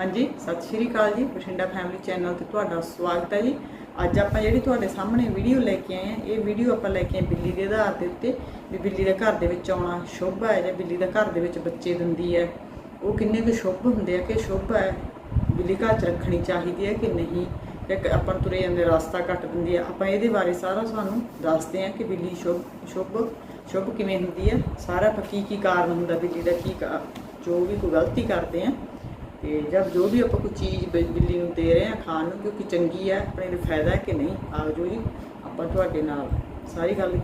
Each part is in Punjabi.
ਹਾਂਜੀ, ਸਤਿ ਸ਼੍ਰੀ ਅਕਾਲ ਜੀ। ਬਠਿੰਡਾ ਫੈਮਿਲੀ ਚੈਨਲ ਤੇ ਤੁਹਾਡਾ ਸਵਾਗਤ ਹੈ ਜੀ। ਅੱਜ ਆਪਾਂ ਜਿਹੜੀ ਤੁਹਾਡੇ ਸਾਹਮਣੇ ਵੀਡੀਓ ਲੈ ਕੇ ਆਏ ਆ ਇਹ ਵੀਡੀਓ ਆਪਾਂ ਲੈ ਕੇ ਆਏ ਬਿੱਲੀ ਦੇ ਆਧਾਰ ਦੇ ਉੱਤੇ, ਵੀ ਬਿੱਲੀ ਦਾ ਘਰ ਦੇ ਵਿੱਚ ਆਉਣਾ ਸ਼ੁਭ ਹੈ ਜਾਂ ਬਿੱਲੀ ਦਾ ਘਰ ਦੇ ਵਿੱਚ ਬੱਚੇ ਦਿੰਦੀ ਹੈ। ਉਹ ਕਿੰਨੇ ਕੁ ਸ਼ੁਭ ਹੁੰਦੇ ਆ, ਕਿ ਸ਼ੁਭ ਹੈ? ਬਿੱਲੀ ਘਰ 'ਚ ਰੱਖਣੀ ਚਾਹੀਦੀ ਹੈ ਕਿ ਨਹੀਂ? ਇੱਕ ਆਪਾਂ ਨੂੰ ਤੁਰੇ ਜਾਂਦੇ ਰਸਤਾ ਕੱਟ ਦਿੰਦੀ ਹੈ। ਆਪਾਂ ਇਹਦੇ ਬਾਰੇ ਸਾਰਾ ਤੁਹਾਨੂੰ ਦੱਸਦੇ ਆ ਕਿ ਬਿੱਲੀ ਸ਼ੁਭ ਸ਼ੁਭ ਸ਼ੁਭ ਕਿਵੇਂ ਹੁੰਦੀ ਹੈ। ਸਾਰਾ ਕੀ ਕੀ ਕਾਰਨ ਹੁੰਦਾ, ਬਿੱਲੀ ਦਾ ਕੀ ਜੋ ਵੀ ਕੋਈ ਗਲਤੀ ਕਰਦੇ ਆ ਤੇ ਜਦ ਜੋ ਵੀ ਆਪਾਂ ਕੋਈ ਚੀਜ਼ ਬਿ- ਬਿੱਲੀ ਨੂੰ ਦੇ ਰਹੇ ਆ ਖਾਣ ਨੂੰ, ਕਿਉਂਕਿ ਚੰਗੀ ਹੈ, ਆਪਣੇ ਲਈ ਫਾਇਦਾ ਹੈ ਕਿ ਨਹੀਂ ਆਓ ਜੋ ਜੀ, ਆਪਾਂ ਤੁਹਾਡੇ ਨਾਲ ਸਾਰੀ ਗੱਲ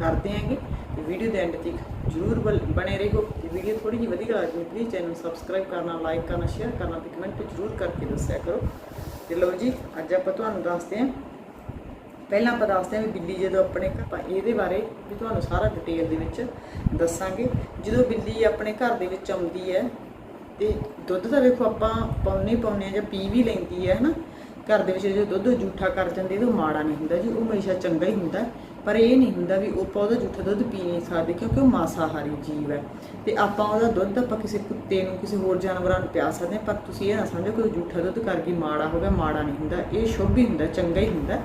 ਕਰਦੇ ਆਂਗੇ ਤੇ ਵੀਡੀਓ ਦੇ ਐਂਡ ਤੱਕ ਜਰੂਰ ਬਲ- ਬਣੇ ਰਹੋ। ਤੇ ਵੀਡੀਓ ਥੋੜੀ ਜਿਹੀ ਵਧੀਆ ਲੱਗਦੀ ਪਲੀਜ਼ ਚੈਨਲ ਨੂੰ ਸਬਸਕ੍ਰਾਈਬ ਕਰਨਾ ਲਾਈਕ ਕਰਨਾ ਸ਼ੇਅਰ ਕਰਨਾ, ਤੇ ਕਮੈਂਟ ਜਰੂਰ ਕਰਕੇ ਦੱਸਿਆ ਕਰੋ। ਤੇ ਲਓ ਜੀ, ਅੱਜ ਆਪਾਂ ਤੁਹਾਨੂੰ ਦੱਸਦੇ ਹਾਂ। ਪਹਿਲਾਂ ਆਪਾਂ ਦੱਸਦੇ ਹਾਂ ਵੀ ਬਿੱਲੀ ਜਦੋਂ ਆਪਣੇ ਘਰ ਆਪਾਂ ਇਹਦੇ ਬਾਰੇ ਵੀ ਤੁਹਾਨੂੰ ਸਾਰਾ ਡਿਟੇਲ ਦੇ ਵਿੱਚ ਦੱਸਾਂਗੇ। ਜਦੋਂ ਬਿੱਲੀ ਆਪਣੇ ਘਰ ਦੇ ਵਿੱਚ ਆਉਂਦੀ ਹੈ ਤੇ ਦੁੱਧ ਤਾਂ ਵੇਖੋ ਆਪਾਂ ਪਾਉਣੇ ਪਾਉਣੇ ਆ ਜਾਂ ਪੀ ਵੀ ਲੈਂਦੀ ਹੈ ਹਨਾ? ਘਰ ਦੇ ਵਿੱਚ ਜਦੋਂ ਦੁੱਧ ਜੂਠਾ ਕਰ ਜਾਂਦੇ ਤਾਂ ਉਹ ਮਾੜਾ ਨਹੀਂ ਹੁੰਦਾ ਜੀ, ਉਹ ਹਮੇਸ਼ਾ ਚੰਗਾ ਹੀ ਹੁੰਦਾ। ਪਰ ਇਹ ਨਹੀਂ ਹੁੰਦਾ ਵੀ ਉਹ ਆਪਾਂ ਉਹਦਾ ਜੂਠਾ ਦੁੱਧ ਪੀ ਨਹੀਂ ਸਕਦੇ ਕਿਉਂਕਿ ਉਹ ਮਾਸਾਹਾਰੀ ਜੀਵ ਹੈ। ਤੇ ਆਪਾਂ ਉਹਦਾ ਦੁੱਧ ਆਪਾਂ ਕਿਸੇ ਕੁੱਤੇ ਨੂੰ, ਕਿਸੇ ਹੋਰ ਜਾਨਵਰਾਂ ਨੂੰ ਪਿਆ ਸਕਦੇ ਹਾਂ, ਪਰ ਤੁਸੀਂ ਇਹ ਨਾ ਸਮਝੋ ਕਿ ਜੂਠਾ ਦੁੱਧ ਕਰਕੇ ਮਾੜਾ ਹੋਵੇ ਮਾੜਾ ਨਹੀਂ ਹੁੰਦਾ। ਇਹ ਸ਼ੁਭ ਹੀ ਹੁੰਦਾ, ਚੰਗਾ ਹੀ ਹੁੰਦਾ।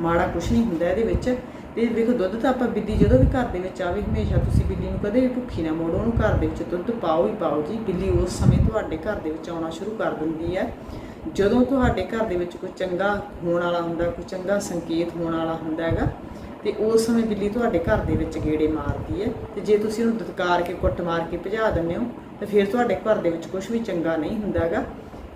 ਮਾੜਾ ਕੁਝ ਨਹੀਂ ਹੁੰਦਾ ਇਹਦੇ ਵਿੱਚ। ਤੇ ਵੇਖੋ, ਦੁੱਧ ਤਾਂ ਆਪਾਂ ਬਿੱਲੀ ਜਦੋਂ ਵੀ ਘਰ ਦੇ ਵਿੱਚ ਆਵੇ, ਹਮੇਸ਼ਾ ਤੁਸੀਂ ਬਿੱਲੀ ਨੂੰ ਕਦੇ ਵੀ ਭੁੱਖੀ ਨਾ ਮੋੜੋ, ਉਹਨੂੰ ਘਰ ਦੇ ਵਿੱਚ ਦੁੱਧ ਪਾਓ ਹੀ ਪਾਓ ਜੀ। ਬਿੱਲੀ ਉਸ ਸਮੇਂ ਤੁਹਾਡੇ ਘਰ ਦੇ ਵਿੱਚ ਆਉਣਾ ਸ਼ੁਰੂ ਕਰ ਦਿੰਦੀ ਹੈ। ਜਦੋਂ ਤੁਹਾਡੇ ਘਰ ਦੇ ਵਿੱਚ ਕੋਈ ਚੰਗਾ ਹੋਣ ਵਾਲਾ ਹੁੰਦਾ, ਕੋਈ ਚੰਗਾ ਸੰਕੇਤ ਹੋਣ ਵਾਲਾ ਹੁੰਦਾ ਹੈਗਾ, ਤੇ ਉਸ ਸਮੇਂ ਬਿੱਲੀ ਤੁਹਾਡੇ ਘਰ ਦੇ ਵਿੱਚ ਗੇੜੇ ਮਾਰਦੀ ਹੈ। ਤੇ ਜੇ ਤੁਸੀਂ ਉਹਨੂੰ ਦਤਕਾਰ ਕੇ, ਕੁੱਟ ਮਾਰ ਕੇ ਭਜਾ ਦਿੰਦੇ ਹੋ, ਤਾਂ ਫਿਰ ਤੁਹਾਡੇ ਘਰ ਦੇ ਵਿੱਚ ਕੁਝ ਵੀ ਚੰਗਾ ਨਹੀਂ ਹੁੰਦਾ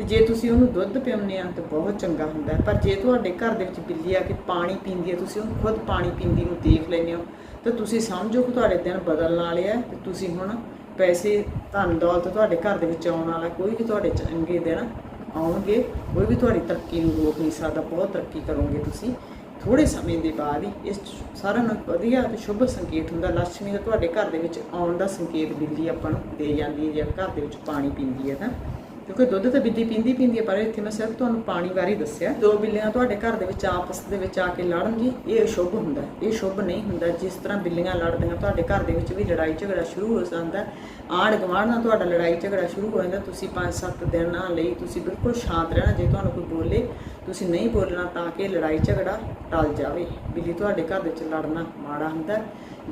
ਹੈਗਾ ਜੇ ਤੁਸੀਂ ਉਹਨੂੰ ਦੁੱਧ ਪਿਆਉਂਦੇ ਆ ਤਾਂ ਬਹੁਤ ਚੰਗਾ ਹੁੰਦਾ ਪਰ ਜੇ ਤੁਹਾਡੇ ਘਰ ਦੇ ਵਿੱਚ ਬਿੱਲੀ ਆ ਕੇ ਪਾਣੀ ਪੀਂਦੀ ਹੈ, ਤੁਸੀਂ ਉਹਨੂੰ ਖੁਦ ਪਾਣੀ ਪੀਂਦੀ ਨੂੰ ਦੇਖ ਲੈਂਦੇ ਹੋ, ਤਾਂ ਤੁਸੀਂ ਸਮਝੋ ਕਿ ਤੁਹਾਡੇ ਦਿਨ ਬਦਲਣ ਵਾਲੇ ਆ ਤੇ ਤੁਸੀਂ ਹੁਣ ਪੈਸੇ ਧਨ ਦੌਲਤ ਤੁਹਾਡੇ ਘਰ ਦੇ ਵਿੱਚ ਆਉਣ ਵਾਲਾ ਕੋਈ ਵੀ ਤੁਹਾਡੇ ਚੰਗੇ ਦਿਨ ਆਉਣਗੇ, ਕੋਈ ਵੀ ਤੁਹਾਡੀ ਤਰੱਕੀ ਨੂੰ ਰੋਕ ਨਹੀਂ ਸਕਦਾ, ਬਹੁਤ ਤਰੱਕੀ ਕਰੋਗੇ ਤੁਸੀਂ। ਥੋੜੇ ਸਮੇਂ ਦੇ ਬਾਅਦ ਹੀ ਇਸ ਸਾਰਿਆਂ ਨੂੰ ਵਧੀਆ ਤੇ ਸ਼ੁਭ ਸੰਕੇਤ ਹੁੰਦਾ। ਲక్ష్ਮੀ ਦਾ ਤੁਹਾਡੇ ਘਰ ਦੇ ਵਿੱਚ ਆਉਣ ਦਾ ਸੰਕੇਤ ਬਿੱਲੀ ਆਪਾਂ ਨੂੰ ਦੇ ਜਾਂਦੀ ਹੈ ਜੇ ਘਰ ਦੇ ਵਿੱਚ ਪਾਣੀ ਪੀਂਦੀ ਹੈ ਤਾਂ। ਕਿਉਂਕਿ ਦੁੱਧ ਤਾਂ ਬਿੱਲੀ ਪੀਂਦੀ ਪੀਂਦੀ ਹੈ, ਪਰ ਇੱਥੇ ਮੈਂ ਸਿਰਫ ਤੁਹਾਨੂੰ ਪਾਣੀ ਬਾਰੇ ਦੱਸਿਆ। ਦੋ ਬਿੱਲੀਆਂ ਤੁਹਾਡੇ ਘਰ ਦੇ ਵਿੱਚ ਆਪਸ ਦੇ ਵਿੱਚ ਆ ਕੇ ਲੜਨ ਜੀ ਇਹ ਸ਼ੁਭ ਹੁੰਦਾ ਇਹ ਸ਼ੁਭ ਨਹੀਂ ਹੁੰਦਾ, ਜਿਸ ਤਰ੍ਹਾਂ ਬਿੱਲੀਆਂ ਲੜਦੀਆਂ, ਤੁਹਾਡੇ ਘਰ ਦੇ ਵਿੱਚ ਵੀ ਲੜਾਈ ਝਗੜਾ ਸ਼ੁਰੂ ਹੋ ਜਾਂਦਾ ਆਂਢ ਗੁਆਂਢ ਨਾਲ ਤੁਹਾਡਾ ਲੜਾਈ ਝਗੜਾ ਸ਼ੁਰੂ ਹੋ ਜਾਂਦਾ, ਤੁਸੀਂ 5-7 ਦਿਨਾਂ ਲਈ ਤੁਸੀਂ ਬਿਲਕੁਲ ਸ਼ਾਂਤ ਰਹਿਣਾ, ਜੇ ਤੁਹਾਨੂੰ ਕੋਈ ਬੋਲੇ ਤੁਸੀਂ ਨਹੀਂ ਬੋਲਣਾ ਤਾਂ ਕਿ ਲੜਾਈ ਝਗੜਾ ਟਲ ਜਾਵੇ। ਬਿੱਲੀ ਤੁਹਾਡੇ ਘਰ ਵਿੱਚ ਲੜਨਾ ਮਾੜਾ ਹੁੰਦਾ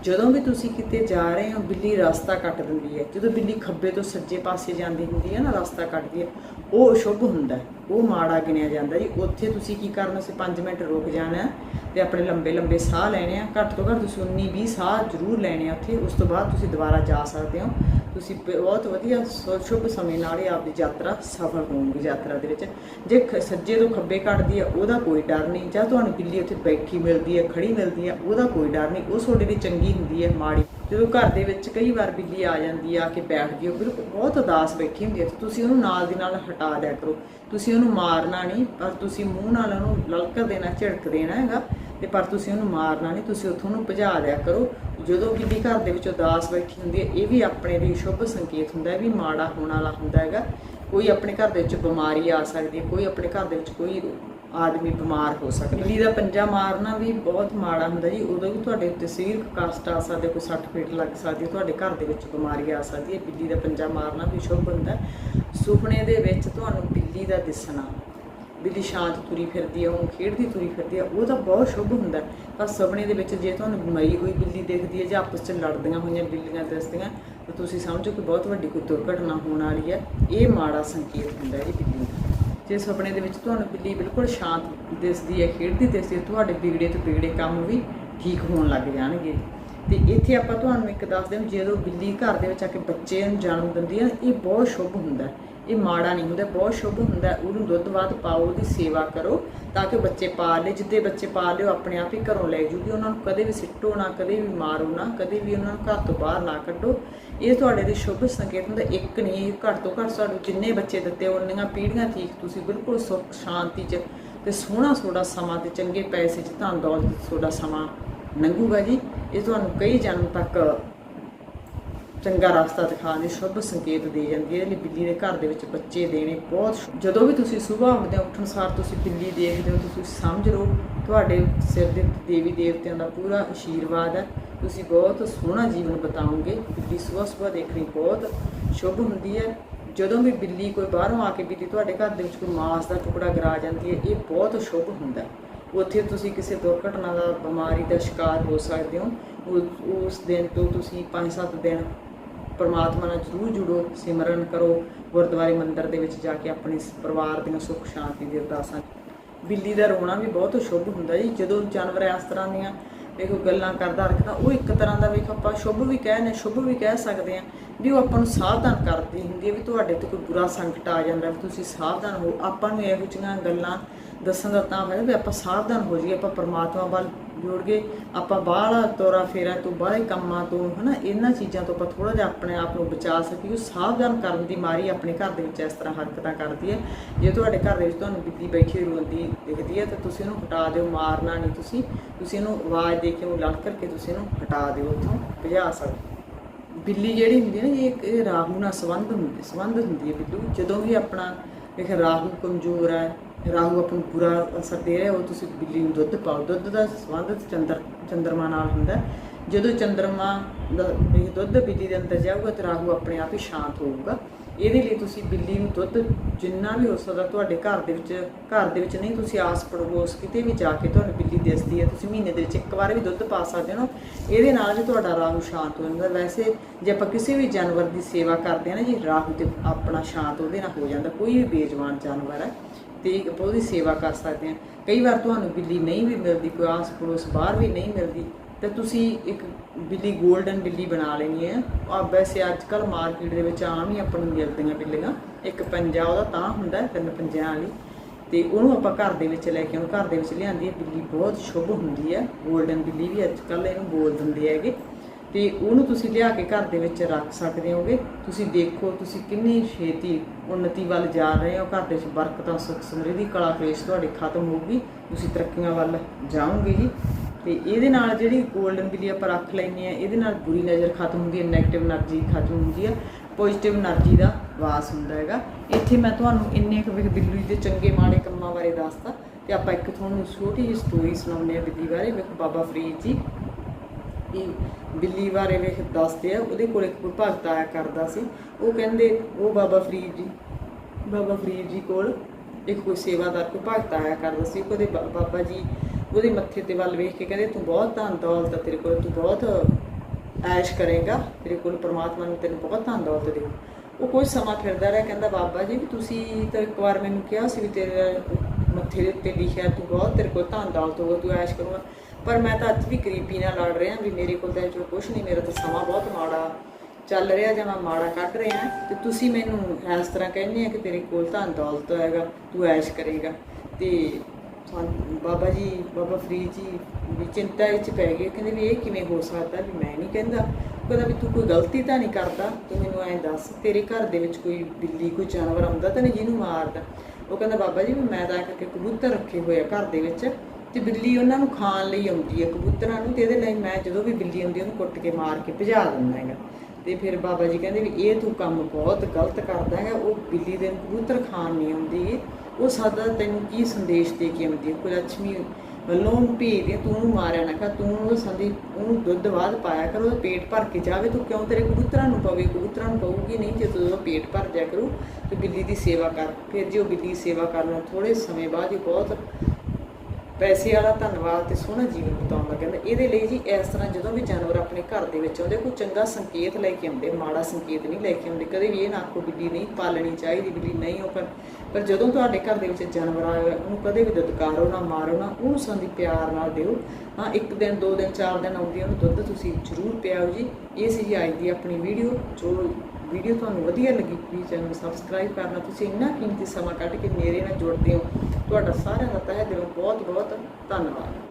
ਜਦੋਂ ਵੀ ਤੁਸੀਂ ਕਿਤੇ ਜਾ ਰਹੇ ਹੋ ਬਿੱਲੀ ਰਸਤਾ ਕੱਟ ਦਿੰਦੀ ਹੈ। ਜਦੋਂ ਬਿੱਲੀ ਖੱਬੇ ਤੋਂ ਸੱਜੇ ਪਾਸੇ ਜਾਂਦੀ ਹੁੰਦੀ ਹੈ ਨਾ ਰਸਤਾ ਕੱਟਦੀ ਹੈ ਉਹ ਸ਼ੁਭ ਹੁੰਦਾ ਹੈ, ਉਹ ਮਾੜਾ ਗਿਣਿਆ ਜਾਂਦਾ ਜੀ। ਉੱਥੇ ਤੁਸੀਂ ਕੀ ਕਰਨਾ ਸੀ? 5 ਮਿੰਟ ਰੁਕ ਜਾਣਾ ਹੈ ਤੇ ਆਪਣੇ ਲੰਬੇ ਲੰਬੇ ਸਾਹ ਲੈਣੇ ਆ। ਘੱਟ ਤੋਂ ਘੱਟ ਤੁਸੀਂ 19 20 ਸਾਹ ਜ਼ਰੂਰ ਲੈਣੇ ਆ ਉੱਥੇ। ਉਸ ਤੋਂ ਬਾਅਦ ਤੁਸੀਂ ਦੁਬਾਰਾ ਜਾ ਸਕਦੇ ਹੋ। ਤੁਸੀਂ ਬਹੁਤ ਵਧੀਆ ਸ- ਸ਼ੁਭ ਸਮੇਂ ਨਾਲ ਹੀ ਆਪਦੀ ਯਾਤਰਾ ਸਫਲ ਹੋਊਗੀ ਯਾਤਰਾ ਦੇ ਵਿੱਚ। ਜੇ ਖ- ਸੱਜੇ ਤੋਂ ਖੱਬੇ ਕੱਟਦੀ ਹੈ, ਉਹਦਾ ਕੋਈ ਡਰ ਨਹੀਂ। ਜਾਂ ਤੁਹਾਨੂੰ ਬਿੱਲੀ ਉੱਥੇ ਬੈਠੀ ਮਿਲਦੀ ਹੈ, ਖੜੀ ਮਿਲਦੀ ਹੈ, ਉਹਦਾ ਕੋਈ ਡਰ ਨਹੀਂ। ਉਹ ਤੁਹਾਡੇ ਲਈ ਚੰਗੀ ਹੁੰਦੀ ਹੈ, ਮਾੜੀ ਜਦੋਂ ਘਰ ਦੇ ਵਿੱਚ ਕਈ ਵਾਰ ਬਿੱਲੀ ਆ ਜਾਂਦੀ ਆ ਕੇ ਬੈਠਦੀ ਉਹ ਬਿਲਕੁਲ ਬਹੁਤ ਉਦਾਸ ਬੈਠੀ ਹੁੰਦੀ ਹੈ ਤੁਸੀਂ ਉਹਨੂੰ ਨਾਲ ਦੀ ਨਾਲ ਹਟਾ ਦਿਆ ਕਰੋ। ਤੁਸੀਂ ਉਹਨੂੰ ਮਾਰਨਾ ਨਹੀਂ, ਪਰ ਤੁਸੀਂ ਮੂੰਹ ਨਾਲ ਉਹਨੂੰ ਲਲਕ ਦੇਣਾ, ਝਿੜਕ ਦੇਣਾ ਹੈਗਾ, ਤੇ ਪਰ ਤੁਸੀਂ ਉਹਨੂੰ ਮਾਰਨਾ ਨਹੀਂ, ਤੁਸੀਂ ਉੱਥੋਂ ਨੂੰ ਭਜਾ ਦਿਆ ਕਰੋ। ਜਦੋਂ ਬਿੱਲੀ ਘਰ ਦੇ ਵਿੱਚ ਉਦਾਸ ਬੈਠੀ ਹੁੰਦੀ ਹੈ ਇਹ ਵੀ ਆਪਣੇ ਲਈ ਸ਼ੁਭ ਸੰਕੇਤ ਹੁੰਦਾ ਹੈ ਵੀ ਮਾੜਾ ਹੋਣ ਵਾਲਾ ਹੁੰਦਾ ਹੈਗਾ। ਕੋਈ ਆਪਣੇ ਘਰ ਦੇ ਵਿੱਚ ਬਿਮਾਰੀ ਆ ਸਕਦੀ ਹੈ, ਕੋਈ ਆਪਣੇ ਘਰ ਦੇ ਵਿੱਚ ਕੋਈ ਆਦਮੀ ਬਿਮਾਰ ਹੋ ਸਕਦਾ ਬਿੱਲੀ ਦਾ ਪੰਜਾ ਮਾਰਨਾ ਵੀ ਬਹੁਤ ਮਾੜਾ ਹੁੰਦਾ ਜੀ। ਉਦੋਂ ਵੀ ਤੁਹਾਡੇ ਉੱਤੇ ਸਰੀਰਕ ਕਸ਼ਟ ਆ ਸਕਦੇ, ਕੋਈ ਸੱਟ ਫੀਟ ਲੱਗ ਸਕਦੀ ਤੁਹਾਡੇ ਘਰ ਦੇ ਵਿੱਚ ਬਿਮਾਰੀ ਆ ਸਕਦੀ ਹੈ। ਬਿੱਲੀ ਦਾ ਪੰਜਾ ਮਾਰਨਾ ਵੀ ਸ਼ੁਭ ਹੁੰਦਾ ਸੁਪਨੇ ਦੇ ਵਿੱਚ ਤੁਹਾਨੂੰ ਬਿੱਲੀ ਦਾ ਦਿਸਣਾ ਬਿੱਲੀ ਸ਼ਾਂਤ ਤੁਰੀ ਫਿਰਦੀ ਹੈ ਉਹ ਖੇਡਦੀ ਤੁਰੀ ਫਿਰਦੀ ਹੈ ਉਹ ਤਾਂ ਬਹੁਤ ਸ਼ੁਭ ਹੁੰਦਾ ਪਰ ਸੁਪਨੇ ਦੇ ਵਿੱਚ ਜੇ ਤੁਹਾਨੂੰ ਮਰੀ ਹੋਈ, ਬਿੱਲੀ ਦੇਖਦੀ ਹੈ ਜਾਂ ਆਪਸ 'ਚ ਲੜਦੀਆਂ ਹੋਈਆਂ, ਬਿੱਲੀਆਂ ਦਿਸਦੀਆਂ, ਤਾਂ ਤੁਸੀਂ ਸਮਝੋ ਕਿ ਬਹੁਤ ਵੱਡੀ ਕੋਈ ਦੁਰਘਟਨਾ ਹੋਣ ਵਾਲੀ ਹੈ। ਇਹ ਮਾੜਾ ਸੰਕੇਤ ਹੁੰਦਾ ਹੈ ਜੀ ਬਿੱਲੀ ਦਾ। ਜੇ ਸੁਪਨੇ ਦੇ ਵਿੱਚ ਤੁਹਾਨੂੰ ਬਿੱਲੀ ਬਿਲਕੁਲ ਸ਼ਾਂਤ ਦਿਸਦੀ ਹੈ, ਖੇਡਦੀ ਦਿਸਦੀ ਹੈ, ਤੁਹਾਡੇ ਵਿਗੜੇ ਤੋਂ ਵਿਗੜੇ ਕੰਮ ਵੀ ਠੀਕ ਹੋਣ ਲੱਗ ਜਾਣਗੇ। ਤੇ ਇੱਥੇ ਆਪਾਂ ਤੁਹਾਨੂੰ ਇੱਕ ਦੱਸਦੇ ਹਾਂ ਜਦੋਂ ਬਿੱਲੀ ਘਰ ਦੇ ਵਿੱਚ ਆ ਕੇ ਬੱਚੇ ਨੂੰ ਜਨਮ ਦਿੰਦੀ ਹੈ ਇਹ ਬਹੁਤ ਸ਼ੁਭ ਹੁੰਦਾ ਇਹ ਮਾੜਾ ਨਹੀਂ ਹੁੰਦਾ, ਬਹੁਤ ਸ਼ੁਭ ਹੁੰਦਾ ਉਹਨੂੰ ਦੁੱਧ ਵੱਧ ਪਾਓ, ਉਹਦੀ ਸੇਵਾ ਕਰੋ ਤਾਂ ਕਿ ਬੱਚੇ ਪਾਲ ਲੈ ਜਿੱਦੇ ਬੱਚੇ ਪਾਲ ਲਿਓ ਆਪਣੇ ਆਪ ਹੀ ਘਰੋਂ ਲੈ ਜੂਗੀ। ਉਹਨਾਂ ਨੂੰ ਕਦੇ ਵੀ ਸਿੱਟੋ ਨਾ, ਕਦੇ ਵੀ ਮਾਰੋ ਨਾ, ਕਦੇ ਵੀ ਉਹਨਾਂ ਨੂੰ ਘਰ ਤੋਂ ਬਾਹਰ ਨਾ ਕੱਢੋ। ਇਹ ਤੁਹਾਡੇ ਲਈ ਸ਼ੁਭ ਸੰਕੇਤ ਹੁੰਦਾ। ਇੱਕ ਨਹੀਂ ਘੱਟ ਤੋਂ ਘੱਟ ਤੁਹਾਨੂੰ ਜਿੰਨੇ ਬੱਚੇ ਦਿੱਤੇ ਉਹਨੀਆਂ ਪੀੜ੍ਹੀਆਂ ਠੀਕ, ਤੁਸੀਂ ਬਿਲਕੁਲ ਸੁੱਖ, ਸ਼ਾਂਤੀ 'ਚ ਤੇ ਸੋਹਣਾ ਤੁਹਾਡਾ ਸਮਾਂ ਤੇ ਚੰਗੇ ਪੈਸੇ 'ਚ ਧਨ ਦੌਲਤ ਤੁਹਾਡਾ ਸਮਾਂ ਲੰਘੂਗਾ ਜੀ। ਇਹ ਤੁਹਾਨੂੰ ਕਈ ਜਨਮ ਤੱਕ ਚੰਗਾ ਰਸਤਾ ਦਿਖਾਉਣ ਦੇ ਸ਼ੁਭ ਸੰਕੇਤ ਦੇ ਜਾਂਦੀ ਹੈ ਇਹਦੇ ਲਈ ਬਿੱਲੀ ਦੇ ਘਰ ਦੇ ਵਿੱਚ ਬੱਚੇ ਦੇਣੇ ਬਹੁਤ ਸ਼ੁਭ- ਜਦੋਂ ਵੀ ਤੁਸੀਂ ਸਵੇਰ ਉੱਠਦੇ ਹੋ, ਉੱਠਣ ਸਾਰ ਤੁਸੀਂ ਬਿੱਲੀ ਦੇਖਦੇ ਹੋ, ਤੁਸੀਂ ਸਮਝ ਲਓ, ਤੁਹਾਡੇ ਸਿਰ ਦੇ ਦੇਵੀ ਦੇਵਤਿਆਂ ਦਾ ਪੂਰਾ ਆਸ਼ੀਰਵਾਦ ਹੈ। ਤੁਸੀਂ ਬਹੁਤ ਸੋਹਣਾ ਜੀਵਨ ਬਿਤਾਓਗੇ। ਬਿੱਲੀ ਸਵੇਰ ਸਵੇਰ ਦੇਖਣੀ ਬਹੁਤ ਸ਼ੁਭ ਹੁੰਦੀ ਹੈ। ਜਦੋਂ ਵੀ ਬਿੱਲੀ ਕੋਈ ਬਾਹਰੋਂ ਆ ਕੇ ਬਿੱਲੀ ਤੁਹਾਡੇ ਘਰ ਦੇ ਵਿੱਚ ਕੋਈ ਮਾਸ ਦਾ ਟੁਕੜਾ ਗਰਾ ਜਾਂਦੀ ਹੈ, ਇਹ ਬਹੁਤ ਸ਼ੁਭ ਹੁੰਦਾ ਹੈ। ਉੱਥੇ ਤੁਸੀਂ ਕਿਸੇ ਦੁਰਘਟਨਾ ਦਾ ਬਿਮਾਰੀ ਦਾ ਸ਼ਿਕਾਰ ਹੋ ਸਕਦੇ ਹੋ। ਉਸ ਦਿਨ ਤੋਂ ਤੁਸੀਂ 5-7 ਦਿਨ ਪਰਮਾਤਮਾ ਨਾਲ ਜ਼ਰੂਰ ਜੁੜੋ, ਸਿਮਰਨ ਕਰੋ, ਗੁਰਦੁਆਰੇ ਮੰਦਿਰ ਦੇ ਵਿੱਚ ਜਾ ਕੇ ਆਪਣੇ ਪਰਿਵਾਰ ਦੀਆਂ ਸੁੱਖ, ਸ਼ਾਂਤੀ ਦੀ ਅਰਦਾਸਾਂ ਬਿੱਲੀ ਦਾ ਰੋਣਾ ਵੀ ਬਹੁਤ ਸ਼ੁਭ ਹੁੰਦਾ ਜੀ। ਜਦੋਂ ਜਾਨਵਰ ਇਸ ਤਰ੍ਹਾਂ ਦੀਆਂ ਵੇਖੋ ਗੱਲਾਂ ਕਰਦਾ ਰੱਖਦਾ, ਉਹ ਇੱਕ ਤਰ੍ਹਾਂ ਦਾ ਵੇਖੋ ਆਪਾਂ ਸ਼ੁਭ ਵੀ ਕਹਿ ਨੇ, ਸ਼ੁਭ ਵੀ ਕਹਿ ਸਕਦੇ ਆ ਵੀ ਉਹ ਆਪਾਂ ਨੂੰ ਸਾਵਧਾਨ ਕਰਦੀ ਹੁੰਦੀ ਹੈ ਵੀ ਤੁਹਾਡੇ ਤੇ ਕੋਈ ਬੁਰਾ ਸੰਕਟ ਆ ਜਾਂਦਾ, ਵੀ ਤੁਸੀਂ ਸਾਵਧਾਨ ਹੋ। ਆਪਾਂ ਨੂੰ ਇਹੋ ਜਿਹੀਆਂ ਗੱਲਾਂ ਦੱਸਣ ਦਾ ਤਾਂ ਹੈ ਵੀ ਆਪਾਂ ਸਾਵਧਾਨ ਹੋ ਜਾਈਏ, ਆਪਾਂ ਪਰਮਾਤਮਾ ਵੱਲ ਜੁੜ ਗਏ ਆਪਾਂ ਬਾਹਲਾ ਤੋਰਾ ਫੇਰਾ, ਤੋਂ ਬਾਹਲੇ ਕੰਮਾਂ ਤੋਂ ਹਨਾ, ਇਹਨਾਂ ਚੀਜ਼ਾਂ ਤੋਂ ਆਪਾਂ ਥੋੜਾ ਜਿਹਾ ਆਪਣੇ ਆਪ ਨੂੰ ਬਚਾ ਸਕੀਏ, ਉਹ ਸਾਵਧਾਨ ਕਰਨ ਦੀ ਮਾਰੀ ਆਪਣੇ ਘਰ ਦੇ ਵਿੱਚ ਇਸ ਤਰ੍ਹਾਂ ਹਰਕਤਾਂ ਕਰਦੀ ਹੈ। ਜੇ ਤੁਹਾਡੇ ਘਰ ਦੇ ਵਿੱਚ ਤੁਹਾਨੂੰ ਬਿੱਲੀ ਬੈਠੀ ਰੋਂਦੀ ਦਿਖਦੀ ਹੈ, ਤਾਂ ਤੁਸੀਂ ਉਹਨੂੰ ਹਟਾ ਦਿਓ, ਮਾਰਨਾ ਨਹੀਂ ਤੁਸੀਂ ਤੁਸੀਂ ਇਹਨੂੰ ਆਵਾਜ਼ ਦੇ ਕੇ ਉਹ ਲੜ ਕਰਕੇ ਤੁਸੀਂ ਇਹਨੂੰ ਹਟਾ ਦਿਓ, ਉੱਥੋਂ ਭਜਾ ਸਕਦੇ ਬਿੱਲੀ ਜਿਹੜੀ ਹੁੰਦੀ ਹੈ ਨਾ, ਇਹ ਇੱਕ ਰਾਹੂ ਨਾਲ ਸੰਬੰਧ ਹੁੰਦੀ ਸੰਬੰਧ ਹੁੰਦੀ ਹੈ ਬਿੱਲੂ। ਜਦੋਂ ਵੀ ਆਪਣਾ ਵੇਖ ਰਾਹੂ ਕਮਜ਼ੋਰ ਹੈ ਰਾਹੂ ਆਪਾਂ ਨੂੰ ਬੁਰਾ ਅਸਰ ਦੇ ਰਿਹਾ ਉਹ ਤੁਸੀਂ ਬਿੱਲੀ ਨੂੰ ਦੁੱਧ ਪਾਓ। ਦੁੱਧ ਦਾ ਸੰਬੰਧ ਚੰਦਰ ਚੰਦਰਮਾ ਨਾਲ ਹੁੰਦਾ ਜਦੋਂ ਚੰਦਰਮਾ ਦਾ ਦੁੱਧ ਬਿੱਲੀ ਦੇ ਅੰਦਰ ਜਾਊਗਾ ਤੇ ਰਾਹੂ ਆਪਣੇ ਆਪ ਹੀ ਸ਼ਾਂਤ ਹੋਊਗਾ। ਇਹਦੇ ਲਈ ਤੁਸੀਂ ਬਿੱਲੀ ਨੂੰ ਦੁੱਧ ਜਿੰਨਾ ਵੀ ਹੋ ਸਕਦਾ ਤੁਹਾਡੇ ਘਰ ਦੇ ਵਿੱਚ ਘਰ ਦੇ ਵਿੱਚ ਨਹੀਂ, ਤੁਸੀਂ ਆਸ ਪੜੋਸ ਕਿਤੇ ਵੀ ਜਾ ਕੇ ਤੁਹਾਨੂੰ ਬਿੱਲੀ ਦਿਸਦੀ ਹੈ। ਤੁਸੀਂ ਮਹੀਨੇ ਦੇ ਵਿੱਚ ਇੱਕ ਵਾਰ ਵੀ ਦੁੱਧ ਪਾ ਸਕਦੇ ਹੋ। ਇਹਦੇ ਨਾਲ ਵੀ ਤੁਹਾਡਾ ਰਾਹੂ ਸ਼ਾਂਤ ਹੋ ਜਾਂਦਾ। ਵੈਸੇ ਜੇ ਆਪਾਂ ਕਿਸੇ ਵੀ ਜਾਨਵਰ ਦੀ ਸੇਵਾ ਕਰਦੇ ਹਾਂ ਨਾ ਜੀ, ਰਾਹੂ ਤੇ ਆਪਣਾ ਸ਼ਾਂਤ ਉਹਦੇ ਨਾਲ ਹੋ ਜਾਂਦਾ। ਕੋਈ ਵੀ ਬੇਜਵਾਨ ਜਾਨਵਰ ਹੈ। ਤੇ ਆਪਾਂ ਉਹਦੀ ਸੇਵਾ ਕਰ ਸਕਦੇ ਹਾਂ। ਕਈ ਵਾਰ ਤੁਹਾਨੂੰ ਬਿੱਲੀ ਨਹੀਂ ਵੀ ਮਿਲਦੀ, ਕੋਈ ਆਸ ਪੜੋਸ ਬਾਹਰ ਵੀ ਨਹੀਂ ਮਿਲਦੀ, ਤਾਂ ਤੁਸੀਂ ਇੱਕ ਬਿੱਲੀ 골ਡਨ ਬਿੱਲੀ ਬਣਾ ਲੈਣੀ ਹੈ ਆ ਵੈਸੇ ਅੱਜ ਕੱਲ ਮਾਰਕੀਟ ਦੇ ਵਿੱਚ ਆਮ ਹੀ ਆਪਾਂ ਨੂੰ ਮਿਲਦੀਆਂ ਬਿੱਲੀਆਂ। ਇੱਕ ਪੰਜਾ ਉਹਦਾ ਤਾਂ ਹੁੰਦਾ ਤਿੰਨ ਪੰਜਾਂ ਵਾਲੀ। ਤੇ ਉਹਨੂੰ ਆਪਾਂ ਘਰ ਦੇ ਵਿੱਚ ਲੈ ਕੇ ਉਹਨੂੰ ਘਰ ਦੇ ਵਿੱਚ ਲਿਆਂਦੀ ਹੈ। ਬਿੱਲੀ ਬਹੁਤ ਸ਼ੁਭ ਹੁੰਦੀ ਹੈ। 골ਡਨ ਬਿੱਲੀ ਵੀ ਅੱਜ ਕੱਲ ਇਹਨੂੰ ਬੋਲ ਦਿੰਦੇ ਹੈਗੇ। ਤੇ ਉਹਨੂੰ ਤੁਸੀਂ ਲਿਆ ਕੇ ਘਰ ਦੇ ਵਿੱਚ ਰੱਖ ਸਕਦੇ ਹੋਗੇ। ਤੁਸੀਂ ਦੇਖੋ, ਤੁਸੀਂ ਕਿੰਨੀ ਛੇਤੀ ਉન્નਤੀ ਵੱਲ ਜਾ ਰਹੇ ਹੋ। ਘਰ ਦੇ ਵਿੱਚ ਬਰਕਤਾਂ ਸੁੱਖ ਸਮ੍ਰਿਧੀ, ਕਲਾ ਕਲੇਸ਼ ਤੁਹਾਡੇ ਖਤਮ ਹੋਊਗੀ। ਤੁਸੀਂ ਤਰੱਕੀਆਂ ਵੱਲ ਜਾਓਗੇ ਜੀ। ਤੇ ਇਹਦੇ ਨਾਲ ਜਿਹੜੀ 골ਡਨ ਬਿਲੀ ਆਪਾਂ ਰੱਖ ਲੈਣੀ ਆ ਇਹਦੇ ਨਾਲ ਬੁਰੀ ਨਜ਼ਰ ਖਤਮ ਹੁੰਦੀ ਹੈ 네ਗੇਟਿਵ એનર્ਜੀ ਖਤਮ ਹੁੰਦੀ ਆ ਪੋਜ਼ਿਟਿਵ એનર્ਜੀ ਦਾ ਵਾਸ ਹੁੰਦਾ ਹੈਗਾ। ਇੱਥੇ ਮੈਂ ਤੁਹਾਨੂੰ ਇੰਨੇ ਕੁ ਬਿੱਲੀ ਦੇ ਚੰਗੇ ਮਾੜੇ ਕੰਮਾਂ ਬਾਰੇ ਦੱਸਤਾ। ਤੇ ਆਪਾਂ ਇੱਕ ਤੁਹਾਨੂੰ ਛੋਟੀ ਜਿਹੀ ਸਟੋਰੀ ਸੁਣਾਉਂਦੇ ਆ ਬਿੱਲੀ ਬਾਰੇ, ਵੇਖੋ ਬਾਬਾ ਫਰੀਦ ਜੀ। ਬਿੱਲੀ ਬਾਰੇ ਵੇਖ ਦੱਸਦੇ ਆ, ਉਹਦੇ ਕੋਲ ਇੱਕ ਕੋਈ ਭਗਤ ਆਇਆ ਕਰਦਾ ਸੀ, ਉਹ ਕਹਿੰਦੇ, ਉਹ ਬਾਬਾ ਫਰੀਦ ਜੀ, ਬਾਬਾ ਫਰੀਦ ਜੀ ਕੋਲ ਇੱਕ ਕੋਈ ਸੇਵਾਦਾਰ, ਕੋਈ ਭਗਤ ਆਇਆ ਕਰਦਾ ਸੀ, ਉਹਦੇ ਬਾ- ਬਾਬਾ ਜੀ ਉਹਦੇ ਮੱਥੇ ਤੇ ਵੱਲ ਵੇਖ ਕੇ ਕਹਿੰਦੇ, ਤੂੰ ਬਹੁਤ ਧਨ ਦੌਲਤ ਤੇਰੇ ਕੋਲ, ਤੂੰ ਬਹੁਤ ਐਸ਼ ਕਰੇਗਾ, ਤੇਰੇ ਕੋਲ ਪ੍ਰਮਾਤਮਾ ਨੇ ਤੈਨੂੰ ਬਹੁਤ ਧਨ ਦੌਲਤ ਦੇ ਉਹ ਕੁਝ ਸਮਾਂ ਫਿਰਦਾ ਰਿਹਾ, ਕਹਿੰਦਾ, ਬਾਬਾ ਜੀ ਵੀ ਤੁਸੀਂ ਤਾਂ ਇੱਕ ਵਾਰ ਮੈਨੂੰ ਕਿਹਾ ਸੀ ਵੀ ਤੇਰੇ ਮੱਥੇ ਦੇ ਉੱਤੇ ਲਿਖਿਆ, ਤੂੰ ਬਹੁਤ ਤੇਰੇ ਕੋਲ ਧਨ ਦੌਲਤ ਹੋਊਗਾ, ਤੂੰ ਐਸ਼ ਕਰੂਗਾ। ਪਰ ਮੈਂ ਤਾਂ ਅੱਜ ਵੀ ਗਰੀਬੀ ਨਾਲ ਲੜ ਰਿਹਾ ਵੀ ਮੇਰੇ ਕੋਲ ਤਾਂ ਜੋ ਕੁਝ ਨਹੀਂ, ਮੇਰਾ ਤਾਂ ਸਮਾਂ ਬਹੁਤ ਮਾੜਾ ਚੱਲ ਰਿਹਾ ਜਾਂ ਮੈਂ ਮਾੜਾ ਕੱਢ ਰਿਹਾ ਤੇ ਤੁਸੀਂ ਮੈਨੂੰ ਇਸ ਤਰ੍ਹਾਂ ਕਹਿੰਦੇ ਆ ਕਿ ਤੇਰੇ ਕੋਲ ਤਾਂ ਦੌਲਤ ਹੈਗਾ, ਤੂੰ ਐਸ਼ ਕਰੇਗਾ। ਤੇ ਬਾਬਾ ਜੀ, ਬਾਬਾ ਫਰੀਦ ਜੀ ਵੀ ਚਿੰਤਾ ਵਿੱਚ ਪੈ ਗਏ, ਕਹਿੰਦੇ ਵੀ ਇਹ ਕਿਵੇਂ ਹੋ ਸਕਦਾ ਵੀ ਮੈਂ ਨਹੀਂ ਕਹਿੰਦਾ। ਕਹਿੰਦਾ ਵੀ ਤੂੰ ਕੋਈ ਗਲਤੀ ਤਾਂ ਨਹੀਂ ਕਰਦਾ, ਤੂੰ ਮੈਨੂੰ ਐਂ ਦੱਸ, ਤੇਰੇ ਘਰ ਦੇ ਵਿੱਚ ਕੋਈ ਬਿੱਲੀ, ਕੋਈ ਜਾਨਵਰ ਆਉਂਦਾ ਤਾਂ ਨਹੀਂ ਜਿਹਨੂੰ ਮਾਰਦਾ। ਉਹ ਕਹਿੰਦਾ ਬਾਬਾ ਜੀ ਵੀ ਮੈਂ ਤਾਂ ਕਰਕੇ ਕਬੂਤਰ ਰੱਖੇ ਹੋਏ ਆ ਘਰ ਦੇ ਵਿੱਚ। ਤੇ ਬਿੱਲੀ ਉਹਨਾਂ ਨੂੰ ਖਾਣ ਲਈ ਆਉਂਦੀ ਹੈ, ਕਬੂਤਰਾਂ ਨੂੰ, ਤੇ ਇਹਦੇ ਲਈ ਮੈਂ ਜਦੋਂ ਵੀ ਬਿੱਲੀ ਆਉਂਦੀ ਉਹਨੂੰ ਕੁੱਟ ਕੇ ਮਾਰ ਕੇ ਭਜਾ ਦਿੰਦਾ ਹੈਗਾ। ਤੇ ਫਿਰ ਬਾਬਾ ਜੀ ਕਹਿੰਦੇ ਵੀ ਇਹ ਤੂੰ ਕੰਮ ਬਹੁਤ ਗਲਤ ਕਰਦਾ ਹੈਗਾ, ਉਹ ਬਿੱਲੀ ਦੇ ਕਬੂਤਰ ਖਾਣ ਨਹੀਂ ਆਉਂਦੀ। ਉਹ ਸਾਦਾ ਤੈਨੂੰ ਕੀ ਸੰਦੇਸ਼ ਦੇ ਕੇ ਆਉਂਦੀ ਹੈ? ਕੋਈ ਲక్ష్ਮੀ ਵੱਲੋਂ ਉਹਨੂੰ ਭੇਜਦੀ ਤੂੰ ਉਹਨੂੰ ਮਾਰਿਆ ਨਾ ਕਰ, ਤੂੰ ਉਹ ਸੰਦੀ, ਉਹਨੂੰ ਦੁੱਧ ਬਾਅਦ ਪਾਇਆ ਕਰ, ਉਹਦਾ ਪੇਟ ਭਰ ਕੇ ਜਾਵੇ, ਤੂੰ ਕਿਉਂ ਤੇਰੇ ਕਬੂਤਰਾਂ ਨੂੰ ਪਵੇ ਕਬੂਤਰਾਂ ਨੂੰ ਪਊਗੀ ਨਹੀਂ, ਜੇ ਤੂੰ ਉਹਦਾ ਪੇਟ ਭਰ ਜਾ ਕਰੂ, ਤੇ ਬਿੱਲੀ ਦੀ ਸੇਵਾ ਕਰ। ਫਿਰ ਜੇ ਉਹ ਬਿੱਲੀ ਦੀ ਸੇਵਾ ਕਰਨ ਥੋੜੇ ਸਮੇਂ ਬਾਅਦ ਹੀ ਬਹੁਤ ਪੈਸੇ ਵਾਲਾ ਧੰਨਵਾਦ ਤੇ ਸੋਹਣਾ ਜੀਵਨ ਬਿਤਾਉਣ ਲੱਗ। ਜਾਂਦਾ ਇਹਦੇ ਲਈ ਜੀ ਇਸ ਤਰ੍ਹਾਂ ਜਦੋਂ ਵੀ ਜਾਨਵਰ ਆਪਣੇ ਘਰ ਦੇ ਵਿੱਚ ਆਉਂਦੇ, ਕੋਈ ਚੰਗਾ ਸੰਕੇਤ ਲੈ ਕੇ ਆਉਂਦੇ, ਮਾੜਾ ਸੰਕੇਤ ਨਹੀਂ ਲੈ ਕੇ ਆਉਂਦੇ, ਕਦੇ ਵੀ ਇਹ ਨਾ ਆਖੋ ਬਿੱਲੀ ਨਹੀਂ ਪਾਲਣੀ ਚਾਹੀਦੀ ਬਿੱਲੀ ਨਹੀਂ ਉਹ ਪਰ ਪਰ ਜਦੋਂ ਤੁਹਾਡੇ ਘਰ ਦੇ ਵਿੱਚ ਜਾਨਵਰ ਆਇਆ ਉਹਨੂੰ ਕਦੇ ਵੀ ਦੁਦਕਾਰੋ ਨਾ, ਮਾਰੋ ਨਾ, ਉਹਨੂੰ ਸੰਦੀ ਪਿਆਰ ਨਾਲ ਦਿਓ। ਹਾਂ, ਇੱਕ ਦਿਨ, ਦੋ ਦਿਨ, ਚਾਰ ਦਿਨ ਆਉਂਦੀ ਉਹਨੂੰ ਦੁੱਧ ਤੁਸੀਂ ਜ਼ਰੂਰ ਪਿਆਓ ਜੀ। ਇਹ ਸੀ ਜੀ ਅੱਜ ਦੀ ਆਪਣੀ ਵੀਡੀਓ ਜੋ ਵੀਡੀਓ ਤੁਹਾਨੂੰ ਵਧੀਆ ਲੱਗੀ ਪਲੀਜ਼ ਚੈਨਲ ਨੂੰ ਸਬਸਕ੍ਰਾਈਬ ਕਰਨਾ। ਤੁਸੀਂ ਇੰਨਾ ਕੀਮਤੀ ਸਮਾਂ ਕੱਢ ਕੇ ਮੇਰੇ ਨਾਲ ਜੁੜਦੇ ਹੋ। ਤੁਹਾਡਾ ਸਾਰਿਆਂ ਦਾ ਤਹਿ ਦਿਲੋਂ ਬਹੁਤ ਬਹੁਤ ਧੰਨਵਾਦ।